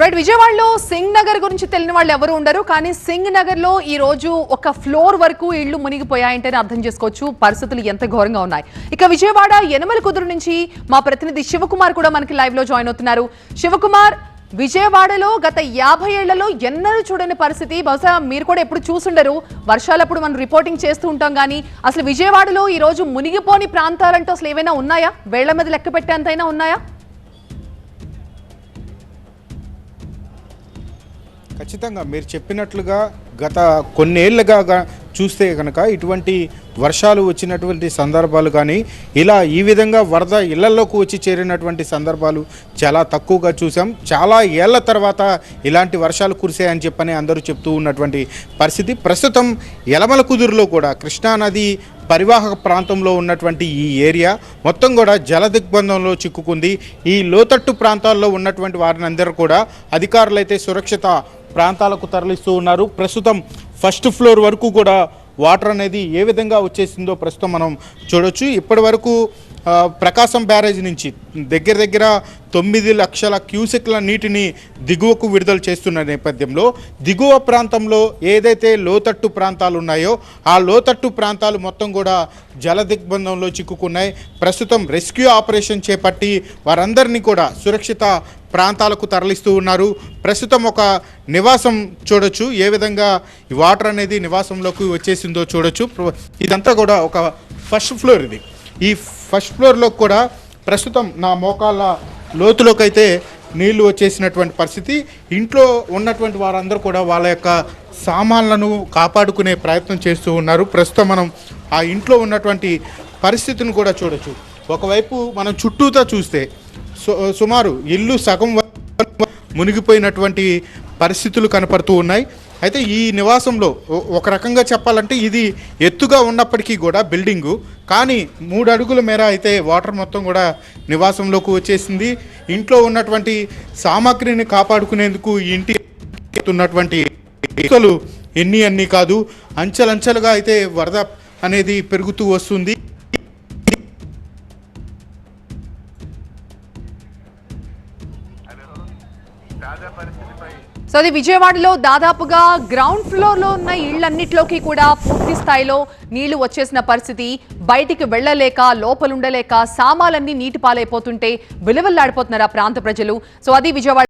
Right విజయవాడలో సింగ్ నగర్ గురించి తెలియని వాళ్ళు ఎవరు ఉండరు కానీ సింగ్ నగర్లో ఈ రోజు ఒక ఫ్లోర్ వరకు ఇళ్ళు మునిగిపోయాయంటేనే అర్థం చేసుకోవచ్చు. పరిస్థితులు ఎంత ఘోరంగా ఉన్నాయి. ఇక విజయవాడ యనమల కుదురు నుంచి మా ప్రతినిధి శివకుమార్ కూడా మనకి లైవ్లో జాయిన్ అవుతున్నారు. శివకుమార్ విజయవాడలో గత యాభై ఏళ్ళలో ఎన్నడూ చూడని పరిస్థితి. బహుశా మీరు కూడా ఎప్పుడు చూసుండరు. వర్షాలప్పుడు మనం రిపోర్టింగ్ చేస్తూ ఉంటాం కానీ అసలు విజయవాడలో ఈ రోజు మునిగిపోని ప్రాంతాలంటూ అసలు ఏమైనా ఉన్నాయా? వేళ్ళ మీద లెక్క పెట్టేంతైనా ఉన్నాయా? ఖచ్చితంగా మీరు చెప్పినట్లుగా గత కొన్నేళ్ళుగా చూస్తే కనుక ఇటువంటి వర్షాలు వచ్చినటువంటి సందర్భాలు కానీ ఇలా ఈ విధంగా వరద ఇళ్ళలోకి వచ్చి చేరినటువంటి సందర్భాలు చాలా తక్కువగా చూసాం. చాలా ఏళ్ళ తర్వాత ఇలాంటి వర్షాలు కురిసాయని చెప్పని అందరూ చెప్తూ ఉన్నటువంటి పరిస్థితి. ప్రస్తుతం యలమల కుదురులో కూడా కృష్ణానది పరివాహక ప్రాంతంలో ఉన్నటువంటి ఈ ఏరియా మొత్తం కూడా జల దిగ్బంధంలో చిక్కుకుంది. ఈ లోతట్టు ప్రాంతాల్లో ఉన్నటువంటి వారిని అందరూ కూడా అధికారులైతే సురక్షిత ప్రాంతాలకు తరలిస్తూ ఉన్నారు. ప్రస్తుతం ఫస్ట్ ఫ్లోర్ వరకు కూడా వాటర్ అనేది ఏ విధంగా వచ్చేసిందో ప్రస్తుతం మనం చూడొచ్చు. ఇప్పటి వరకు ప్రకాశం బ్యారేజ్ నుంచి దగ్గర దగ్గర తొమ్మిది లక్షల క్యూసెక్ల నీటిని దిగువకు విడుదల చేస్తున్న నేపథ్యంలో దిగువ ప్రాంతంలో ఏదైతే లోతట్టు ప్రాంతాలు ఉన్నాయో ఆ లోతట్టు ప్రాంతాలు మొత్తం కూడా జల దిగ్బంధంలో చిక్కుకున్నాయి. ప్రస్తుతం రెస్క్యూ ఆపరేషన్ చేపట్టి వారందరినీ కూడా సురక్షిత ప్రాంతాలకు తరలిస్తూ ఉన్నారు. ప్రస్తుతం ఒక నివాసం చూడొచ్చు. ఏ విధంగా ఈ వాటర్ అనేది నివాసంలోకి వచ్చేసిందో చూడొచ్చు. ఇదంతా కూడా ఒక ఫస్ట్ ఫ్లోర్ ఇది. ఈ ఫస్ట్ ఫ్లోర్లో కూడా ప్రస్తుతం నా మోకాళ్ళ లోతులోకి అయితే నీళ్ళు వచ్చేసినటువంటి పరిస్థితి. ఇంట్లో ఉన్నటువంటి వారందరూ కూడా వాళ్ళ యొక్క సామాన్లను కాపాడుకునే ప్రయత్నం చేస్తూ ఉన్నారు. ప్రస్తుతం మనం ఆ ఇంట్లో ఉన్నటువంటి పరిస్థితిని కూడా చూడొచ్చు. ఒకవైపు మనం చుట్టూతా చూస్తే సుమారు ఇల్లు సగం మునిగిపోయినటువంటి పరిస్థితులు కనపడుతూ ఉన్నాయి. అయితే ఈ నివాసంలో ఒక రకంగా చెప్పాలంటే ఇది ఎత్తుగా ఉన్నప్పటికీ కూడా బిల్డింగు. కానీ మూడు అడుగుల మేర అయితే వాటర్ మొత్తం కూడా నివాసంలోకి వచ్చేసింది. ఇంట్లో ఉన్నటువంటి సామాగ్రిని కాపాడుకునేందుకు ఇంటి ఉన్నటువంటి ఎన్ని అన్నీ కాదు. అంచెలంచెలుగా అయితే వరద అనేది పెరుగుతూ వస్తుంది. సో అది విజయవాడలో దాదాపుగా గ్రౌండ్ ఫ్లోర్లో ఉన్న ఇళ్ళన్నిట్లోకి కూడా పూర్తి స్థాయిలో నీళ్ళు వచ్చేసిన పరిస్థితి. బయటికి వెళ్ళలేక లోపలుండలేక సామాలన్నీ నీటి పాలైపోతుంటే విలువల్లాడిపోతున్నారు ఆ ప్రాంత ప్రజలు. సో అది విజయవాడ